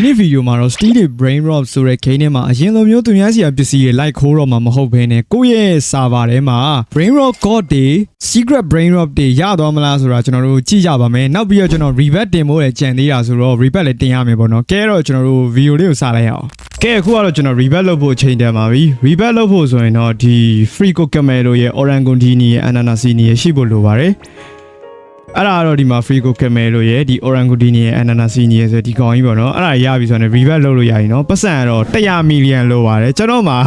ဒီနေ့ဗီဒီယိုမှာတော့ Steel Brain Rot ဆိုတဲ့ game ထဲမှာအရင်လိုမျိုးသူများစီအပစ္စည်းတွေ like ခိုးတော့မှာမဟုတ်ဘဲနဲ့ကိုယ့်ရဲ့ server ထဲမှာ Brain Rot God တွေ Secret Brain Rot တွေရသွားမလားဆိုတာကျွန်တော်တို့ကြည့်ကြပါမယ်နောက်ပြီးတော့ကျွန်တော် rebet တင်ဖို့လည်းကြံသေးတာဆိုတော့ rebet လည်းတင်ရမယ်ပေါ့နော်ကဲတော့ကျွန်တော်တို့ video လေးကိုစလိုက်ရအောင်ကဲအခုကတော့ကျွန်တော် rebet လုပ်ဖို့အချိန်တန်ပါပြီ rebet လုပ်ဖို့ဆိုရင်တော့ဒီ free co camelo ရဲ့ orangutini ရဲ့ ananasini ရဲ့ရှိဖို့လိုပါတယ် အဲ့ဒါကတော့ဒီမှာ free go camelo ရဲ့ဒီ orangutini ရဲ့ ananasini ရဲ့ဆိုဒီကောင်ကြီးပေါ့နော်အဲ့ဒါရပြီဆိုတော့ rebet လုပ်လို့ရရင်နော်ပတ်စံကတော့100 million လိုပါတယ်ကျွန်တော်မှာ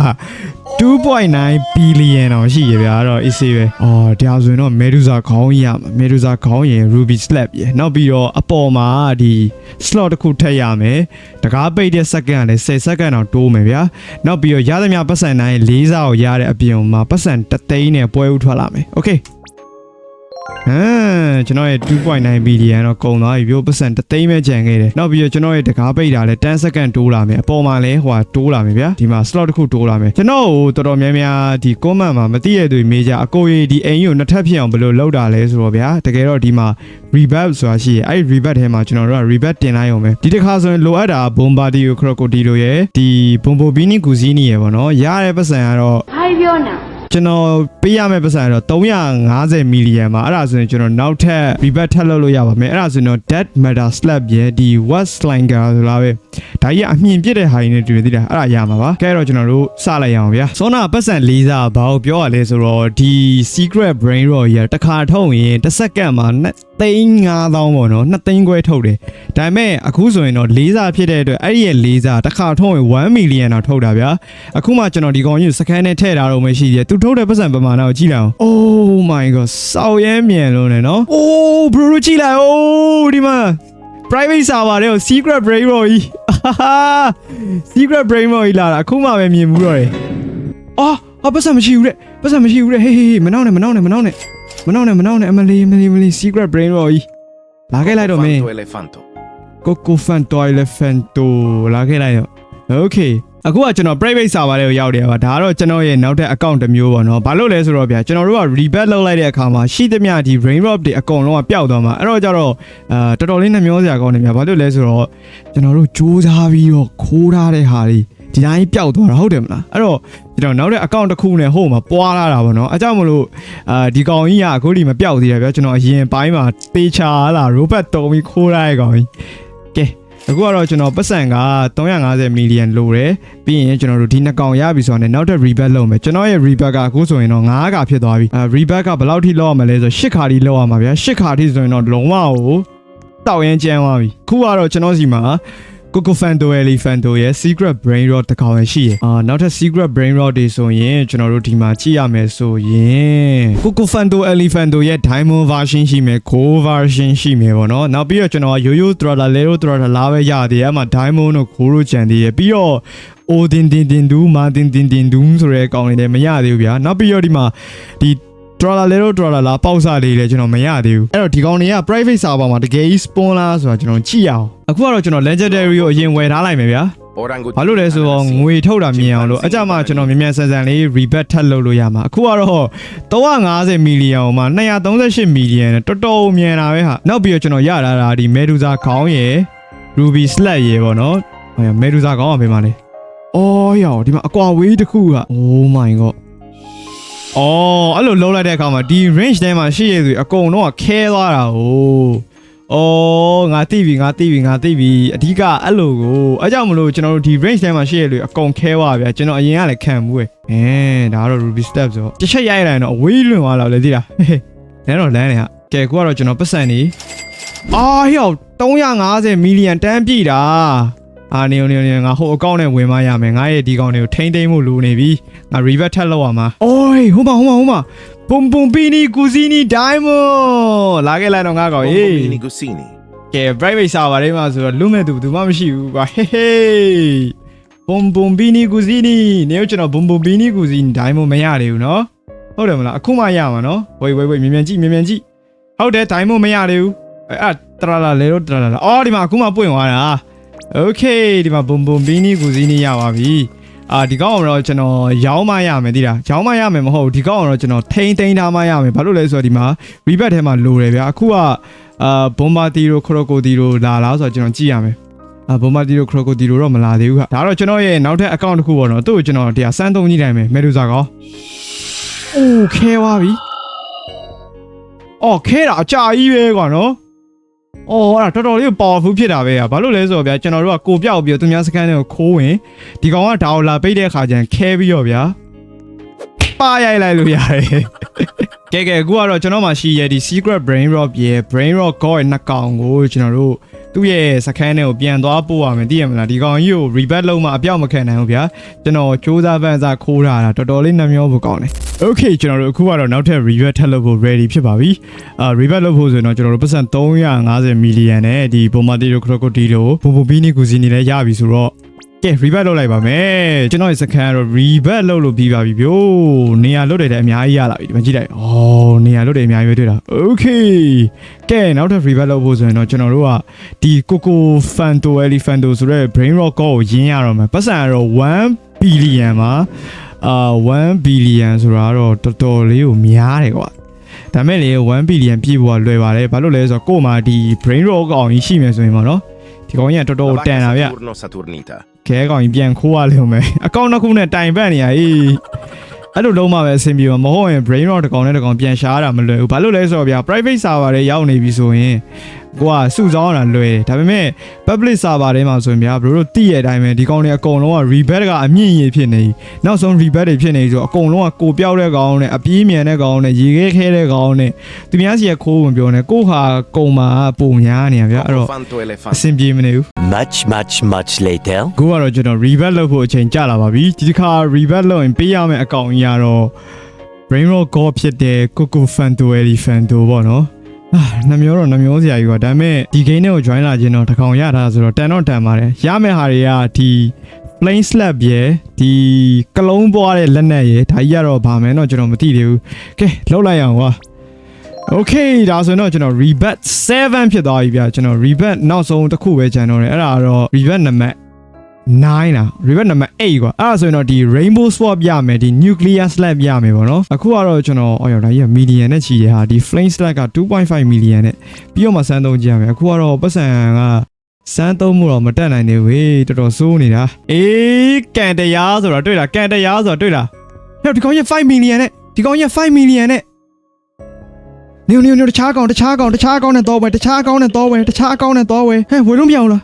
2.9 billion တောင်ရှိရဗျာအဲ့တော့ AC ပဲအော်တရားဆိုရင်တော့ Medusa ခေါင်းကြီးရမှာ Medusa ခေါင်းရင် Ruby Slab ရယ်နောက်ပြီးတော့အပေါ်မှာဒီ slot တစ်ခုထည့်ရမယ်တကားပိတ်တဲ့ second ကလည်း10 second တောင်တိုးမယ်ဗျာနောက်ပြီးတော့ရသမျှပတ်စံတိုင်း၄စားကိုရတဲ့အပြင်မှာပတ်စံတသိန်းနဲ့ပွဲဥထွက်လာမယ် okay ဟမ်ကျွန်တော်ရဲ့2.9 billion တော့ကုန်သွားပြီပြောပတ်စံတသိန်းပဲကျန်ခဲ့တယ်နောက်ပြီးတော့ကျွန်တော်ရဲ့တကားပိတ်တာလဲ10 second တိုးလာမယ်အပေါ်မှာလဲဟိုဟာတိုးလာမယ်ဗျာဒီမှာ slot တစ်ခုတိုးလာမယ်ကျွန်တော်ကိုတော်တော်များများဒီ comment မှာမသိရတဲ့သူမေးကြအကိုကြီးဒီအိမ်ကြီးကိုနှစ်ထပ်ဖြစ်အောင်ဘယ်လိုလုပ်တာလဲဆိုတော့ဗျာတကယ်တော့ဒီမှာ rebirth ဆိုတာရှိရဲ့အဲ့ဒီ rebirth ထဲမှာကျွန်တော်တို့က rebirth တင်လိုက်အောင်ပဲဒီတစ်ခါဆိုရင်လိုအပ်တာ bombardier crocodile ရဲ့ဒီ bombobini cuisine ရဲ့ပေါ့နော်ရတဲ့ပတ်စံကတော့ဘာပြောနာ ကျွန်တော်ပေးရမယ့်ပတ်စံကတော့350မီလီယံပါအဲ့ဒါဆိုရင်ကျွန်တော်နောက်ထပ် rebate ထပ်လုပ်လို့ရပါမယ်အဲ့ဒါဆိုရင်တော့ dead matter slab ရဲ့ဒီ what slinger ဆိုလားပဲဒါကြီးကအမြင်ပြစ်တဲ့ဟာကြီးနဲ့တူတယ်သိလားအဲ့ဒါရမှာပါကဲတော့ကျွန်တော်တို့စလိုက်ရအောင်ဗျာစောနာပတ်စံလေးစားဘာကိုပြောရလဲဆိုတော့ဒီ secret brain rot ကြီးကတစ်ခါထုတ်ရင်တစ်စက္ကန့်မှာသိန်း9000ပေါ့နော်2သိန်းခွဲထုတ်တယ်ဒါပေမဲ့အခုဆိုရင်တော့လေးစားဖြစ်တဲ့အတွက်အဲ့ဒီရဲ့လေးစားတစ်ခါထုတ်ရင်1 million တော့ထုတ်တာဗျာအခုမှကျွန်တော်ဒီကောင်ကြီးစကန်နဲ့ထည့်ထားတော့မှရှိသေးတယ်သူထုတ်တဲ့ပတ်စံပမာဏကိုကြည့်လိုက်အောင် Oh my god စောက်ရဲမြန်လို့နေနော် Oh bro တို့ကြည့်လိုက် Oh ဒီမှာ private server တွေကို secret brain rot ကြီး secret brain rot ကြီးလာတာအခုမှပဲမြင်ဘူးတော့တယ်အော်အပတ်စံမရှိဘူးတဲ့ပတ်စံမရှိဘူးတဲ့ဟေးဟေးဟေးမနှောင်းနဲ့မနှောင်းနဲ့မနှောင်းနဲ့ မနှောင်းနဲ့မနှောင်းနဲ့အမလီအမလီအမလီ secret brain rot ကြီးလာခဲ့လိုက်တော့မင်း Fanto elefanto. Coco Fanto Elefanto လာခဲ့လိုက်တော့ Okay အခုကကျွန်တော် private server တွေကိုရောက်တယ်ပါဒါကတော့ကျွန်တော်ရဲ့နောက်ထပ် account တစ်မျိုးပေါ့နော်ဘာလို့လဲဆိုတော့ဗျာကျွန်တော်တို့က rebate လုပ်လိုက်တဲ့အခါမှာရှိသမျှဒီ brain rot တွေအကုန်လုံးကပျောက်သွားမှာအဲ့တော့ကျတော့အာတော်တော်လေးနှမျောစရာကောင်းတယ်ဗျာဘာလို့လဲဆိုတော့ကျွန်တော်တို့စူးစမ်းပြီးတော့ခိုးထားတဲ့ဟာတွေ ဒီတိုင်းပျောက်သွားတာဟုတ်တယ်မလားအဲ့တော့ကျွန်တော်နောက်တဲ့ account တစ်ခုနဲ့ဟိုမှာပွားလာတာပေါ့နော်အဲကြောင့်မလို့အာဒီကောင်ကြီးကအခုဒီမပျောက်သေးတယ်ဗျာကျွန်တော်အရင်ပိုင်းမှာတေချာလာ robot တုံးပြီးခိုးထားတဲ့ကောင်ကြီးကဲအခုကတော့ကျွန်တော်ပတ်စံက350 million လိုတယ်ပြီးရင်ကျွန်တော်တို့ဒီနှစ်ကောင်ရပြီဆိုတော့နောက်ထပ် rebate လုပ်မယ်ကျွန်တော်ရဲ့ rebate ကအခုဆိုရင်တော့9ခါဖြစ်သွားပြီအဲ rebate ကဘယ်လောက်ထိလောက်ရမလဲဆိုတော့10ခါထိလောက်ရမှာဗျာ10ခါထိဆိုရင်တော့လုံးဝကိုတောက်ရင်ကျန်းသွားပြီခုကတော့ကျွန်တော်စီမှာ Coco Fanto Elefanto ရဲ့ Secret Brain Rot တစ်ကောင်ရရှိရအာနောက်ထပ် Secret Brain Rot တွေဆိုရင်ကျွန်တော်တို့ဒီမှာကြည့်ရမယ်ဆိုရင် Coco Fanto Elefanto ရဲ့ Diamond version ရှိမယ် Gold version ရှိမယ်ပေါ့နော်နောက်ပြီးတော့ကျွန်တော်ရိုးရိုး Throttle Lero Throttle လာပဲရသေးတယ်အဲ့မှာ Diamond တို့ Gold တို့ကျန်သေးတယ်ပြီးတော့ Odin Din Din Du Martin Din Din Du ဆိုတဲ့အကောင်တွေလည်းမရသေးဘူးဗျာနောက်ပြီးတော့ဒီမှာဒီ dollar လေတော့ dollar လာပေါက်စားလေးလေကျွန်တော်မရသေးဘူးအဲ့တော့ဒီကောင်တွေက private server မှာတကယ်ကြီး spawn လားဆိုတာကျွန်တော်ကြည့်ရအောင်အခုကတော့ကျွန်တော် legendary ကိုအရင်ဝယ်ထားလိုက်မယ်ဗျာ Orangutan. ဘာလို့လဲဆိုတော့ငွေထုတ်တာမြင်အောင်လို့အကြမှာကျွန်တော်မြန်မြန်ဆန်ဆန်လေး rebate ထပ်လုပ်လို့ရမှာအခုကတော့350 million မှာ238 million နဲ့တော်တော်မြန်တာပဲဟာနောက်ပြီးတော့ကျွန်တော်ရလာတာဒီ Medusa ခေါင်းရယ် Ruby Slab ရယ်ပေါ့နော်ဟို Medusa ခေါင်းကဘယ်မှာလဲအော်ရောဒီမှာအကွာဝေးတစ်ခုက Oh my god အော်အဲ့လိုလုံးလိုက်တဲ့အခါမှာဒီ range ထဲမှာရှိရသူအကုန်လုံးကခဲသွားတာဟိုအော်ငါသိပြီငါသိပြီငါသိပြီအဓိကအဲ့လိုကိုအဲကြောင့်မလို့ကျွန်တော်တို့ဒီ range ထဲမှာရှိရလူအကုန်ခဲသွားဗျာကျွန်တော်အရင်ကလည်းခံမှုပဲအဲဒါကတော့ ruby step ဆိုတစ်ချက်ရိုက်လိုက်တော့အဝေးလွန်သွားတော့လေသိလားဟဲ့လမ်းတော့လမ်းနေဟာကဲခုကတော့ကျွန်တော်ပတ်စံနေအာဟျော350 million တန်းပြည့်တာ အာနေနေနေငါဟိုအကောင့်နဲ့ဝင်မရမယ်ငါရဲ့ဒီကောင်တွေကိုထိမ့်သိမ့်မှုလိုနေပြီငါ revert ထပ်လောက်ရမှာအိုးဟိုမှာဟိုမှာဟိုမှာပုံပုံပီနီကူစီနီဒိုင်းမွန်လာခဲ့လိုက်တော့ငါကောင်ဟေး Bombini Gusini ကဲ private server တွေမှာဆိုတော့လွတ်မဲ့သူဘူးမှမရှိဘူးကွာဟေးဟေးပုံပုံပီနီကူစီနီနေကျွန်တော်ပုံပုံပီနီကူစီနီဒိုင်းမွန်မရသေးဘူးနော်ဟုတ်တယ်မလားအခုမှရမှာနော်ဝေးဝေးဝေးမြန်မြန်ကြည့်မြန်မြန်ကြည့်ဟုတ်တယ်ဒိုင်းမွန်မရသေးဘူးအဲ့တရလာလေတော့တရလာအော်ဒီမှာအခုမှပွင့်သွားတာ โอเคဒီမှာဘုံဘုံဘီနီကူစီနီရပါပြီအာဒီကောင်းအောင်တော့ကျွန်တော်ရောင်းမရမယ်တိလားရောင်းမရမယ်မဟုတ်ဘူးဒီကောင်းအောင်တော့ကျွန်တော်ထိန်းသိမ်းထားမရမယ်ဘာလို့လဲဆိုတော့ဒီမှာ rebate ထဲမှာလိုတယ်ဗျာအခုကအာဘွန်ဘာတီရိုခရိုကိုတီရိုလာလားဆိုတော့ကျွန်တော်ကြည့်ရမယ် အာဘိုမာတီရိုခရိုကိုတီရိုတော့မလာသေးဘူးခဒါတော့ကျွန်တော်ရဲ့နောက်ထပ် account တစ်ခုပေါ့နော်သူ့ကိုကျွန်တော်တရားစမ်းသုံးကြည့်နိုင်မယ်မဲဒူဇာကောအိုးခဲသွားပြီအော်ခဲတာအကြာကြီးပဲကွာနော် အော်အဲ့ဒါတော်တော်လေး powerful ဖြစ်တာပဲอ่ะဘာလို့လဲဆိုတော့ဗျာကျွန်တော်တို့ကကိုပြောက်ပြီးတော့သူများစကန်တွေကိုခိုးဝင်ဒီကောင်ကဒါကိုလာပိတ်တဲ့အခါကျရင်ခဲပြီးတော့ဗျာပါရိုက်လိုက်လို့ရတယ်ကဲကဲအခုကတော့ကျွန်တော်မှရှိရဒီ secret brain rot ရဲ့ brain rot god ရဲ့နှစ်ကောင်ကိုကျွန်တော်တို့ သူ့ရဲ့စကန်တွေကိုပြန်သွားပို့ရမယ်သိရမလားဒီကောင်ကြီးကို rebirth လုပ်မှအပြောက်မခံနိုင်ဘူးဗျာကျွန်တော်စူးစမ်းပန်းစားခိုးတာတာတော်တော်လေးနှမျောဖို့ကောင်းတယ် Okay ကျွန်တော်တို့အခုကတော့နောက်ထပ် rebirth ထပ်လုပ်ဖို့ ready ဖြစ်ပါပြီအာ rebirth လုပ်ဖို့ဆိုရင်တော့ကျွန်တော်တို့ပတ်စံ350 million နဲ့ဒီ Bomatiro Crocodile ဘိုဘိုဘီနီကူစီနီလည်းရပြီဆိုတော့ ကဲ rebirth လုပ်လိုက်ပါမယ်ကျွန်တော်ရဲ့စကန်ကတော့ rebirth လုပ်လို့ပြီးပါပြီဗျို့နေရာလွတ်တယ်တဲ့အများကြီးရလာပြီဒီမှာကြည့်လိုက်ဩနေရာလွတ်တယ်အများကြီးပဲတွေ့တာ Okay ကဲနောက်ထပ် rebirth လုပ်ဖို့ဆိုရင်တော့ကျွန်တော်တို့ကဒီ Coco Fanto Elephanto ဆိုတဲ့ brain rock ကိုရင်းရတော့မယ်ပတ်စံကတော့1 billion မှာအာ1 billion ဆိုတာကတော့တော်တော်လေးကိုများတယ်ကွာဒါမဲ့လေ1 billion ပြည့်ဖို့ကလွယ်ပါတယ်ဘာလို့လဲဆိုတော့ကို့မှာဒီ brain rock ကောင်ကြီးရှိမယ်ဆိုရင်ပေါ့နော်ဒီကောင်ကြီးကတော်တော်တန်တာဗျ Saturno Saturnita. ခဲကောင်ကြီးပြန်ခိုးရလိမ့်မယ်အကောင့်တစ်ခုနဲ့တိုင်ပတ်နေရအေးအဲ့လိုလုံးမပဲအဆင်ပြေမှာမဟုတ်ရင် brain rot တစ်ကောင်နဲ့တစ်ကောင်ပြန်ရှားတာမလွယ်ဘူးဘာလို့လဲဆိုတော့ဗျာ private server တွေရောက်နေပြီဆိုရင် ကိုကစုဆောင်းရတာလွယ်တယ်ဒါပေမဲ့ public server ထဲမှာဆိုရင်ဗျာဘရိုတို့သိရတဲ့အတိုင်းပဲဒီကောင်တွေအကုန်လုံးက rebate ကအမြင့်ရည်ဖြစ်နေပြီနောက်ဆုံး rebate တွေဖြစ်နေပြီဆိုတော့အကုန်လုံးကကိုပြောက်တဲ့ကောင်နဲ့အပြေးမြန်တဲ့ကောင်နဲ့ရေခဲခဲတဲ့ကောင်နဲ့သူများစီကခိုးဝင်ပြောနေကိုဟာကုံမှာပုံများနေရဗျာအဲ့တော့ Fanto အ Elefante. ဆင်ပြေမနေဘူး Much, much, much later. ကိုကတော့ကျွန်တော် revert လုပ်ဖို့အချိန်ကြာလာပါပြီဒီတစ်ခါ revert လုပ်ရင်ပေးရမယ့်အကောင့်ကြီးကတော့ brain rot go ဖြစ်တဲ့ coco fanto elephanto ပေါ့နော်အာ နှမျောတော့နှမျောစရာကြီးကွာဒါပေမဲ့ဒီ game နဲ့ကို join လာခြင်းတော့တစ်ကောင်ရတာဆိုတော့တန်တော့တန်ပါတယ်ရမယ့်ဟာတွေကဒီ plain slab ရယ်ဒီကလုံးပွားတဲ့လက်နက်ရယ်ဒါကြီးကတော့ဗာမယ်တော့ကျွန်တော်မသိသေးဘူးကဲလောက်လိုက်အောင်ကွာ Okay ဒါဆိုရင်တော့ကျွန်တော် rebut 7ဖြစ်သွားပြီဗျာကျွန်တော် rebut နောက်ဆုံးတစ်ခုပဲကျန်တော့တယ်အဲ့ဒါကတော့ rebut နံပါတ် 9လား rebut နံပါတ်8ကွာအဲ့ဒါဆိုရင်တော့ဒီ rainbow swap ရမယ်ဒီ nuclear slab ရမယ်ပေါ့နော်အခုကတော့ကျွန်တော်အော်ရောဒါကြီးက million နဲ့ချီရဟာဒီ flame slab က2.5 million နဲ့ပြီးတော့မှစမ်းသုံးကြည့်ရမယ်အခုကတော့ပတ်စံကစမ်းသုံးမှုတော့မတက်နိုင်နေဝေးတော်တော်စိုးနေတာအေးကန်တရားဆိုတော့တွေ့လားကန်တရားဆိုတော့တွေ့လားဟဲ့ဒီကောင်ကြီး5 million နဲ့ဒီကောင်ကြီး5 million နဲ့နေနေနေတခြားကောင်တခြားကောင်တခြားကောင်နဲ့တော့ဝဲတခြားကောင်နဲ့တော့ဝဲတခြားကောင်နဲ့တော့ဝဲဟဲ့ဝဲလို့မရဘူးလား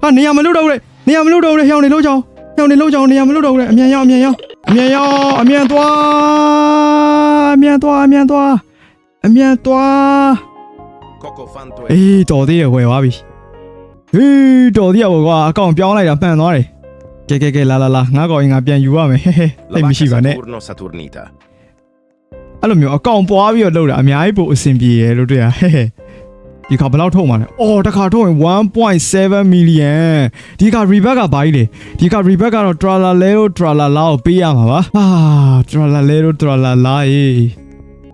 ဟာနေရာမလို့တော့လေ နေရာမလို့တော့လေဟောင်းနေလို့ချောင်းဟောင်းနေလို့ချောင်းနေရာမလို့တော့လေအမြန်ရောက်အမြန်ရောက်အမြန်ရောက်အမြန်သွားအမြန်သွားအမြန်သွားအမြန်သွား Coco Fanto အေးတော်သေးတယ်ဝယ်သွားပြီဟေးတော်သေးရပါကွာအကောင်ပြောင်းလိုက်တာမှန်သွားတယ်ကဲကဲကဲလာလာလာငါကောင်ရင်ငါပြန်ယူရမယ်ဟဲဟဲ La တိတ်မရှိပါနဲ့ Saturno Saturnita. အဲ့လိုမျိုးအကောင်ပွားပြီးတော့လှုပ်တာအများကြီးပိုအဆင်ပြေရလို့တွေ့ရဟဲဟဲ ဒီခါဘယ်လောက်ထုတ်မှာလဲအော်တစ်ခါထုတ်ရင်1.7 million ဒီခါ rebate ကဘာကြီးလဲဒီခါ rebate ကတော့ tralalero tralala ကိုပေးရမှာပါအာ tralalero tralala ရေး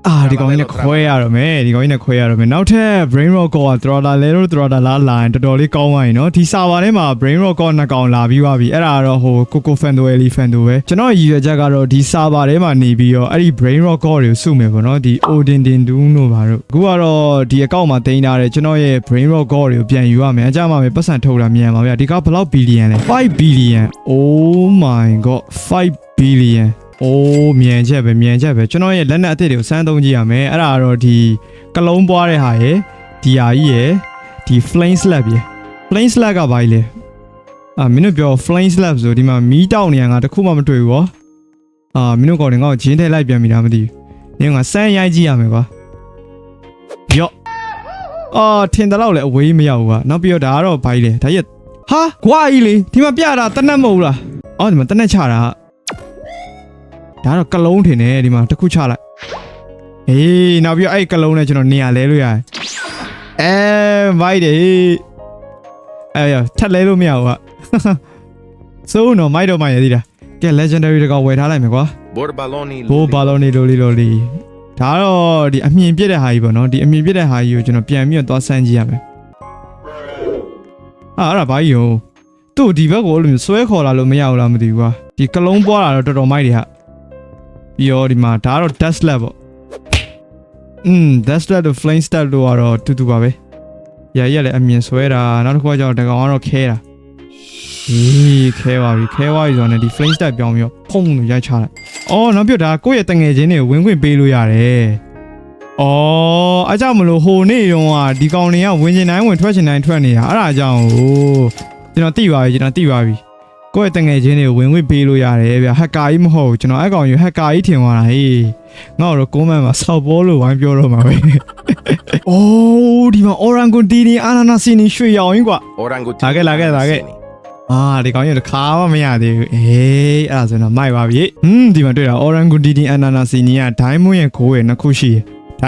အာဒီကောင်ကြီးနဲ့ခွဲရတော့မယ်ဒီကောင်ကြီးနဲ့ခွဲရတော့မယ်နောက်ထပ် brain rock က tralalero tralala လာရင်တော်တော်လေးကောင်းသွားရင်နော်ဒီ server ထဲမှာ brain rock ကနှစ်ကောင်လာပြီးသွားပြီအဲ့ဒါကတော့ဟို coco fanto elephant ပဲကျွန်တော်ရည်ရွယ်ချက်ကတော့ဒီ server ထဲမှာနေပြီးတော့အဲ့ဒီ brain rock တွေကိုစုမယ်ပေါ့နော်ဒီ odin din dun တို့ပါတော့အခုကတော့ဒီ account မှာတင်ထားတယ်ကျွန်တော်ရဲ့ brain rock တွေကိုပြန်ယူရမယ်အကြမှာပဲပတ်စံထုတ်တာမြန်ပါဗျာဒီကဘယ်လောက် billion လဲ5 billion oh my god 5 billion အိုးမြန်ချက်ပဲမြန်ချက်ပဲကျွန်တော်ရဲ့လက်နက်အသစ်တွေကိုစမ်းသုံးကြည့်ရမယ်အဲ့ဒါကတော့ဒီကလုံးပွားတဲ့ဟာရယ်ဒီဟာကြီးရယ်ဒီ flame slab ရယ် flame slab ကဘာကြီးလဲအာမင်းတို့ပြော flame slab ဆိုဒီမှာမီးတောက်နေရငါတခုမှမတွေ့ဘူးရောအာမင်းတို့ကောင်တွေငါ့ကိုဂျင်းထဲလိုက်ပြန်ပြီလားမသိဘူးနင်ကစမ်းရိုက်ကြည့်ရမယ်ကွာယော့အာထင်တယ်လို့လည်းအဝေးမရောက်ဘူးကွာနောက်ပြီးတော့ဒါကတော့ဘာကြီးလဲဒါကြီးကဟာကွာကြီးလေဒီမှာပြတာတနက်မဟုတ်လားအော်ဒီမှာတနက်ချတာ ဒါကတော့ကလုံးထင်တယ်ဒီမှာတစ်ခုချလိုက်အေးနောက်ပြီးတော့အဲ့ကလုံးနဲ့ကျွန်တော်နေရာလဲလို့ရတယ်အဲမိုက်တယ်အဲရထက်လဲလို့မရဘူးကွာစိုးတော့မိုက်တော့မိုက်ရသေးတာကဲ legendary တကောင်ဝယ်ထားလိုက်မယ်ကွာ Borbaloni ဘိုးဘာလုံးနေလိုလီလိုလီဒါတော့ဒီအမြင်ပြည့်တဲ့ဟာကြီးပေါ့နော်ဒီအမြင်ပြည့်တဲ့ဟာကြီးကိုကျွန်တော်ပြန်ပြီးတော့သွားဆန်းကြည့်ရမယ်အာအဲ့ဒါဘာကြီးဟိုသူ့ဒီဘက်ကိုအဲ့လိုမျိုးဆွဲခေါ်လာလို့မရဘူးလားမသိဘူးကွာဒီကလုံးပွားတာတော့တော်တော်မိုက်တယ်ဟာ ပြီးတော့ဒီမှာဒါကတော့ dust lab ပေါ့อืม dust lab တို့ flame step တို့ကတော့တူတူပါပဲ ရာကြီးကလည်းအမြင်ဆွဲတာနောက်တစ်ခုကကျတော့တကောင်ကတော့ခဲတာအေးခဲပါပြီခဲသွားပြီဆိုတော့ ਨੇ ဒီ flame step ပြောင်းပြီးတော့ဖုံးလို့ရိုက်ချလိုက်အော်နောက်ပြတ်ဒါကိုယ့်ရဲ့တငယ်ချင်းတွေကိုဝင်ခွင့်ပေးလို့ရတယ်အော်အားကြောင့်မလို့ဟိုနေ့တုန်းကဒီကောင်တွေကဝင်ချင်တိုင်းဝင်ထွက်ချင်တိုင်းထွက်နေတာအဲ့ဒါကြောင့်ဟိုကျွန်တော်သိပါပြီကျွန်တော်သိပါပြီ ကိုယ့်ရဲ့တငယ်ချင်းတွေကိုဝင်ခွင့်ပေးလို့ရတယ်ဗျဟက်ကာကြီးမဟုတ်ဘူးကျွန်တော်အဲ့ကောင်ကြီးဟက်ကာကြီးထင်သွားတာဟေးငါ့တော့ကိုမန်မှာဆောက်ပေါ်လို့ဝိုင်းပြောတော့မှာပဲအိုးဒီမှာ orangutini ananasini ရွှေရောင်ကြီးကွာ Orangutan. Laghe, laghe, laghe. အာဒီကောင်ကြီးတစ်ခါမှမရသေးဘူးအေးအဲ့ဒါဆိုတော့မိုက်ပါပြီဟွန်းဒီမှာတွေ့တာ orangutini ananasini က diamond ရဲ့ခိုးရဲ့နှစ်ခုရှိတ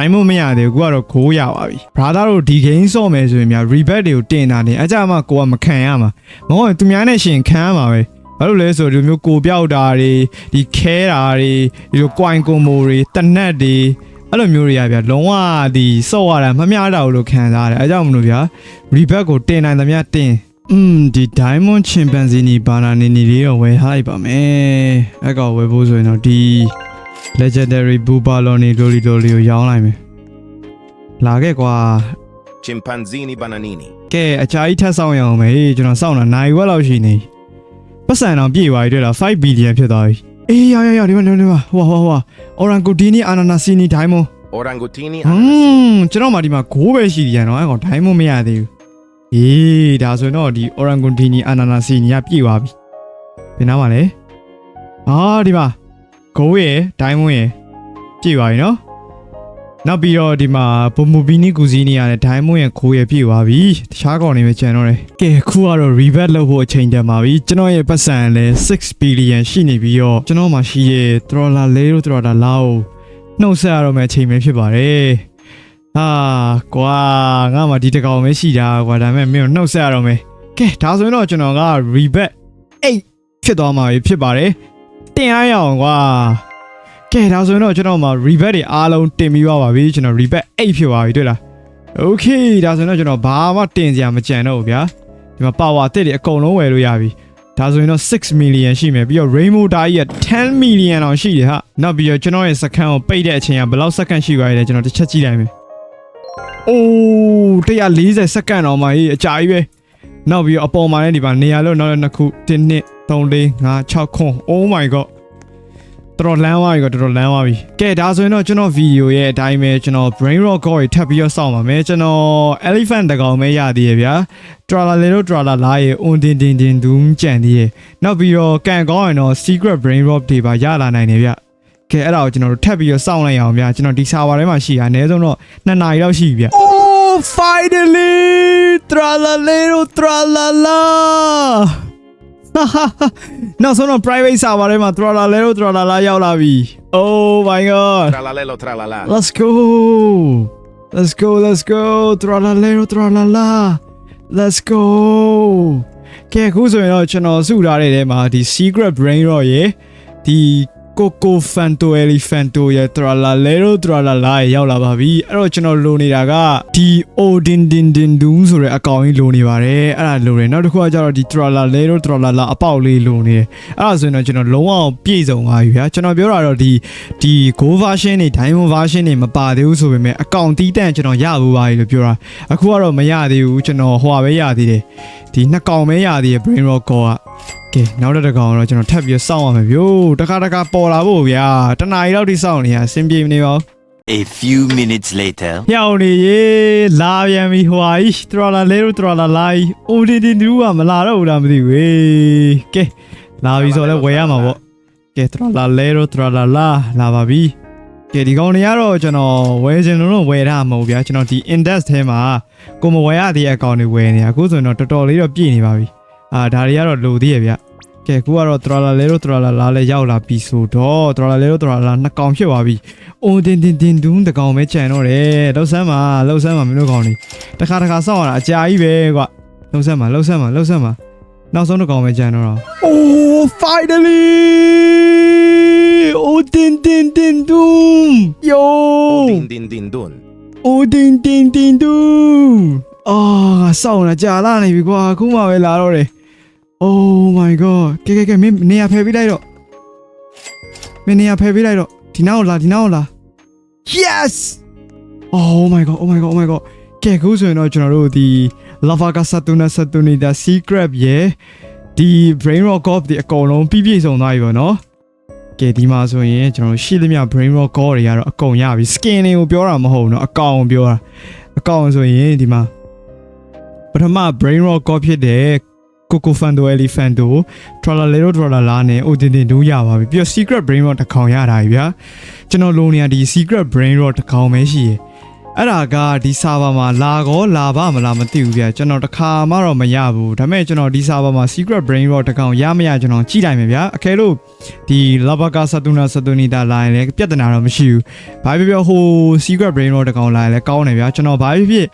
ယ် diamond မရသေးဘူးကိုကတော့ခိုးရပါပြီ brother တို့ဒီ game ဆော့မယ်ဆိုရင်များ rebate တွေကိုတင်တာနေအကြမ်းမှကိုကမခံရမှာမဟုတ်ရင်သူများနဲ့ရှင်ခံရမှာပဲဘာလို့လဲဆိုတော့ဒီမျိုးကိုပြောက်တာတွေဒီခဲတာတွေဒီလို coin combo တွေတနက်တွေအဲ့လိုမျိုးတွေကဗျာလုံးဝဒီစော့ရတာမမျှတာဘူးလို့ခံစားရတယ်အဲကြောင့်မလို့ဗျာ rebate ကိုတင်နိုင်သမျှတင်อืมဒီ diamond chimpanzee ဘာနာနေနေလေးတော့ဝယ်ထားလိုက်ပါမယ်အဲ့ကောင်ဝယ်ဖို့ဆိုရင်တော့ဒီ legendary bubaloni loli loli ကိုရောင်းလိုက်မယ်လာခဲ့ကွာ Chimpanzini bananini. ကဲအချာကြီးထပ်ဆောင်ရအောင်မေးကျွန်တော်စောင့်တာနိုင်ဝက်လောက်ရှိနေပတ်စံတော့ပြေသွားပြီတွေ့လား5 billion ဖြစ်သွားပြီအေးရရရဒီမှာဒီမှာဒီမှာဟိုဟိုဟို orangutini ananasini diamond Orangutini. ဟွန်းကျွန်တော်မှဒီမှာ9ပဲရှိတယ်ရနော်အဲ့ကောင် diamond မရသေးဘူးအေးဒါဆိုရင်တော့ဒီ orangutini ananasini ကပြေသွားပြီဘယ်နားမှာလဲအာဒီမှာ 9ရယ် diamond ရယ်ပြေသွားပြီနော်နောက်ပြီးတော့ဒီမှာဘုံမူဘီနီကူစီနီရတယ် diamond ရဲ့ခိုးရပြေသွားပြီတခြားကောင်တွေပဲကျန်တော့တယ်ကဲခုကတော့ rebate လုပ်ဖို့အချိန်တန်ပါပြီကျွန်တော်ရဲ့ပတ်စံလည်း6 billion ရှိနေပြီးတော့ကျွန်တော်မှရှိရဲ့ dollar လေးတို့ dollar လောက်နှုတ်ဆက်ရတော့မယ့်အချိန်ပဲဖြစ်ပါတယ်ဟာကွာငါမှဒီတကောင်ပဲရှိတာကွာဒါပေမဲ့မင်းကိုနှုတ်ဆက်ရတော့မယ်ကဲဒါဆိုရင်တော့ကျွန်တော်က rebate 8ဖြစ်သွားမှာပဲဖြစ်ပါတယ် တင်ရရအောင်ကွာကဲဒါဆိုရင်တော့ကျွန်တော်မှာ rebate တွေအားလုံးတင်ပြီးသွားပါပြီကျွန်တော် rebate 8ဖြစ်သွားပြီတွေ့လား okay ဒါဆိုရင်တော့ကျွန်တော်ဘာမှတင်စရာမကြံတော့ဘူးဗျာဒီမှာ power အသစ်တွေအကုန်လုံးဝယ်လို့ရပြီဒါဆိုရင်တော့6 million ရှိမယ်ပြီးတော့ rainbow dye ရဲ့10 million အောင်ရှိတယ်ဟာနောက်ပြီးတော့ကျွန်တော်ရဲ့စကန်ကိုပိတ်တဲ့အချိန်ကဘယ်လောက်စက္ကန့်ရှိသွားရလဲကျွန်တော်တစ်ချက်ကြည့်လိုက်မယ်အိုး140စက္ကန့်တော့မှဟေးအကြာကြီးပဲနောက်ပြီးတော့အပေါ်မှာလည်းဒီမှာနေရာလို့နောက်လည်းနှစ်ခု1 2 3 4 5 6ခွန်း oh my god တော်တော်လမ်းသွားပြီကတော်တော်လမ်းသွားပြီကဲဒါဆိုရင်တော့ကျွန်တော်ဗီဒီယိုရဲ့အတိုင်းပဲကျွန်တော် brain rock ကိုထပ်ပြီးတော့စောင့်ပါမယ်ကျွန်တော် elephant တကောင်ပဲရသေးရဲ့ဗျာ trala လေတော့ trala လာရဲ့ on din din din doom ကြံသေးရဲ့နောက်ပြီးတော့ကန်ကောင်းရင်တော့ secret brain rock တွေပါရလာနိုင်တယ်ဗျကဲအဲ့ဒါကိုကျွန်တော်တို့ထပ်ပြီးတော့စောင့်လိုက်အောင်ဗျာကျွန်တော်ဒီ server ထဲမှာရှိတာအနည်းဆုံးတော့2နာရီလောက်ရှိပြီဗျ Oh finally trala le trala la နောက်ဆုံးတော့ private server ထဲမှာ throttle လဲလို့ throttle လာရောက်လာပြီ Oh my god Tralalelo tralala. Let's go Let's go Let's go throttle လဲလို့ throttle လာ Let's go ကဲအခုဆိုရင်တော့ကျွန်တော်စုထားတဲ့ထဲမှာဒီ secret brain rot ရဲ့ဒီ Coco Fanto Elefanto ရဲ့ Tralalero Tralala ရဲ့ရောက်လာပါပြီအဲ့တော့ကျွန်တော်လိုနေတာကဒီ Odin Din Din Doom ဆိုတဲ့အကောင်ကြီးလိုနေပါတယ်အဲ့ဒါလိုတယ်နောက်တစ်ခုကကျတော့ဒီ Tralalero Tralala အပေါက်လေးလိုနေတယ်အဲ့ဒါဆိုရင်တော့ကျွန်တော်လုံးဝပြည့်စုံသွားပြီဗျာကျွန်တော်ပြောတာတော့ဒီဒီ Go version တွေ Diamond version တွေမပါသေးဘူးဆိုပေမဲ့အကောင်တီးတန့်ကျွန်တော်ရဖို့ပါပြီလို့ပြောတာအခုကတော့မရသေးဘူးကျွန်တော်ဟိုဟာပဲရသေးတယ်ဒီနှစ်ကောင်ပဲရသေးတယ် Brain Rock ကော ကကဲနောက်တစ်ကောင်တော့ကျွန်တော်ထပ်ပြီးစောင့်ရမယ်ဗျို့တခါတခါပေါ်လာဖို့ဗျာတနားရီလောက်ထိစောင့်နေရအဆင်ပြေမနေပါဘူး A few minutes later. ညောင်နေရေလာပြန်ပြီဟွာကြီးထရလာလဲလို့ထရလာလာကြီးအိုဒီဒီဒူးကမလာတော့ဘူးလားမသိဘူးဝေးကဲလာပြီဆိုတော့ဝယ်ရမှာပေါ့ကဲထရလာလဲလို့ထရလာလာလာပါပြီကဲဒီကောင်တွေကတော့ကျွန်တော်ဝယ်ချင်လို့တော့ဝယ်တာမဟုတ်ဗျာကျွန်တော်ဒီ index ထဲမှာကိုမဝယ်ရသေးတဲ့အကောင်တွေဝယ်နေတာအခုဆိုရင်တော့တော်တော်လေးတော့ပြည့်နေပါပြီအာဒါတွေကတော့လိုသေးရဲ့ဗျ ကဲခုကတော့ထရလာလဲလို့ထရလာလာလဲရောက်လာပြီဆိုတော့ထရလာလဲလို့ထရလာနှစ်ကောင်ဖြစ်သွားပြီ။အိုတင်တင်တင်ဒူးတစ်ကောင်ပဲခြံတော့တယ်။လှုပ်ဆမ်းပါလှုပ်ဆမ်းပါမင်းတို့ကောင်လေး။တခါတခါစောင့်ရတာအကြာကြီးပဲကွာ။လှုပ်ဆမ်းပါလှုပ်ဆမ်းပါလှုပ်ဆမ်းပါနောက်ဆုံးတစ်ကောင်ပဲခြံတော့တာ။ Oh finally! Oh tin tin tin doom! Yo! Din din din dun. Oh tin tin tin doom! အာစောင့်လာကြာလာနေပြီကွာအခုမှပဲလာတော့တယ် Oh my god ကဲကဲကဲမင်းနေရာဖယ်ပေးလိုက်တော့မင်းနေရာဖယ်ပေးလိုက်တော့ဒီနောက်လာဒီနောက်လာ Yes Oh my god Oh my god Oh my god ကဲခုဆိုရင်တော့ကျွန်တော်တို့ဒီ Lava Ka Satuna Saturnita Secret ရဲ့ဒီ Brain Rock Golf ဒီအကုန်လုံးပြည့်ပြည့်စုံသွားပြီပေါ့နော်ကဲဒီမှာဆိုရင်ကျွန်တော်တို့ရှိသမျှ Brain Rock Golf တွေကတော့အကုန်ရပြီ skin တွေကိုပြောတာမဟုတ်ဘူးเนาะအကောင်ကိုပြောတာအကောင်ဆိုရင်ဒီမှာပထမ Brain Rock Golf ဖြစ်တဲ့ Coco Fando Elefanto Tralalero Tralala နဲ့ Odin တို့ရပါပြီပြီးတော့ Secret Brain Rock တစ်ကောင်ရတာပြီဗျာကျွန်တော်လုံးနေရဒီ Secret Brain Rock တစ်ကောင်ပဲရှိရယ်အဲ့ဒါကဒီ server မှာလာကောလာပါမလားမသိဘူးဗျာကျွန်တော်တစ်ခါမှတော့မရဘူးဒါပေမဲ့ကျွန်တော်ဒီ server မှာ Secret Brain Rock တစ်ကောင်ရမရကျွန်တော်ကြည့်လိုက်မယ်ဗျာအကယ်လို့ဒီ Lavaka Satuna Satunita လာရင်လည်းပြဿနာတော့မရှိဘူးဘာဖြစ်ဖြစ်ဟို Secret Brain Rock တစ်ကောင်လာရင်လည်းကောင်းတယ်ဗျာကျွန်တော်ဘာဖြစ်ဖြစ်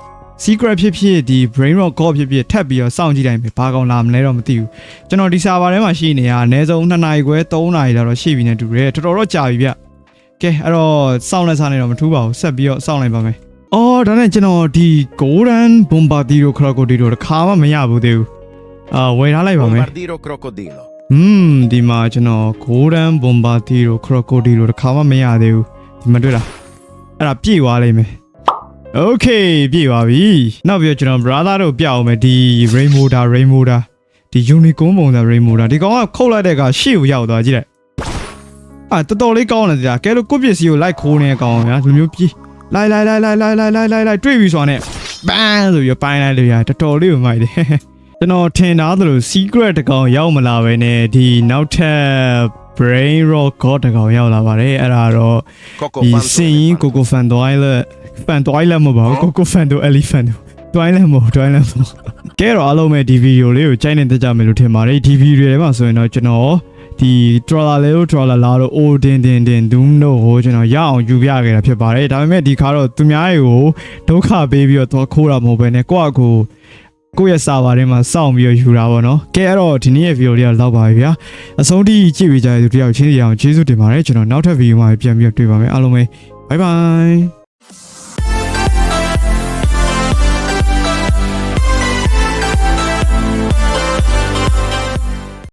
secret ဖြစ်ဖြစ်ဒီ brain rock god ဖြစ်ဖြစ်ထပ်ပြီးတော့စောင့်ကြည့်တိုင်းပဲဘာကောင်လာမလဲတော့မသိဘူးကျွန်တော်ဒီ server ထဲမှာရှိနေရအနည်းဆုံး2နာရီခွဲ3နာရီလောက်တော့ရှိပြီနေတူတယ်တော်တော်တော့ကြာပြီဗျကဲအဲ့တော့စောင့်လက်စားနေတော့မထူးပါဘူးဆက်ပြီးတော့စောင့်လိုက်ပါမယ်အော်ဒါနဲ့ကျွန်တော်ဒီ golden bombardiro crocodilo တစ်ခါမှမရဘူးသေးဘူးအာဝယ်ထားလိုက်ပါမယ် Bombardiro crocodilo. อืมဒီမှာကျွန်တော် golden bombardiro crocodilo တစ်ခါမှမရသေးဘူးဒီမှာတွေ့လားအဲ့ဒါပြည့်သွားလိမ့်မယ် Okay ပြည့်ပါပြီနောက်ပြီးတော့ကျွန်တော် brother တို့ပြအောင်မယ်ဒီ rainbow da rainbow da ဒီ unicorn ပုံစံ rainbow da ဒီကောင်ကခုတ်လိုက်တဲ့အခါရှေ့ကိုရောက်သွားကြည့်လိုက်အာတော်တော်လေးကောင်းတယ်ကြာကဲလို့ကိုယ့်ပစ္စည်းကိုလိုက်ခိုးနေကောင်ဗျာလူမျိုးပြေးလိုက်လိုက်လိုက်လိုက်လိုက်လိုက်လိုက်လိုက်လိုက်တွေ့ပြီဆိုတော့ ਨੇ ဘန်းဆိုပြီးပိုင်းလိုက်လို့ရတော်တော်လေးကိုမိုက်တယ်ကျွန်တော်ထင်သားသလို secret တကောင်ရောက်မလာပဲနဲ့ဒီနောက်ထပ် brain rock god တကောင်ရောက်လာပါတယ်အဲ့ဒါတော့ Coco ဒီ Fanto စင်ရင် Elefanto. Coco Fan Twilight Fan Twilight မဟုတ်ပါဘူး Coco Fan တို့ Elephant တို့ Twilight မဟုတ် Twilight မဟုတ်ကဲတော့အားလုံးပဲဒီဗီဒီယိုလေးကိုကြိုက်နေတတ်ကြမယ်လို့ထင်ပါတယ်ဒီဗီဒီယိုထဲမှာဆိုရင်တော့ကျွန်တော်ဒီ Troller လေးတို့ Troller လာတို့ O တင်တင်တင် Doom တို့ကိုကျွန်တော်ရအောင်ယူပြခဲ့တာဖြစ်ပါတယ်ဒါပေမဲ့ဒီခါတော့သူများတွေကိုဒုက္ခပေးပြီးတော့သွားခိုးတာမဟုတ်ဘဲနဲ့ကိုယ့်အကူ ကိုယ့်ရဲ့ server ထဲမှာစောင့်ပြီးတော့ယူတာပေါ့နော်ကဲအဲ့တော့ဒီနေ့ရဲ့ဗီဒီယိုလေးကလောက်ပါပြီဗျာအဆုံးထိကြည့်ပေးကြတဲ့သူတယောက်ချင်းစီအောင်ကျေးဇူးတင်ပါတယ်ကျွန်တော်နောက်ထပ်ဗီဒီယိုမှာပြန်ပြီးတော့တွေ့ပါမယ်အားလုံးပဲ Bye bye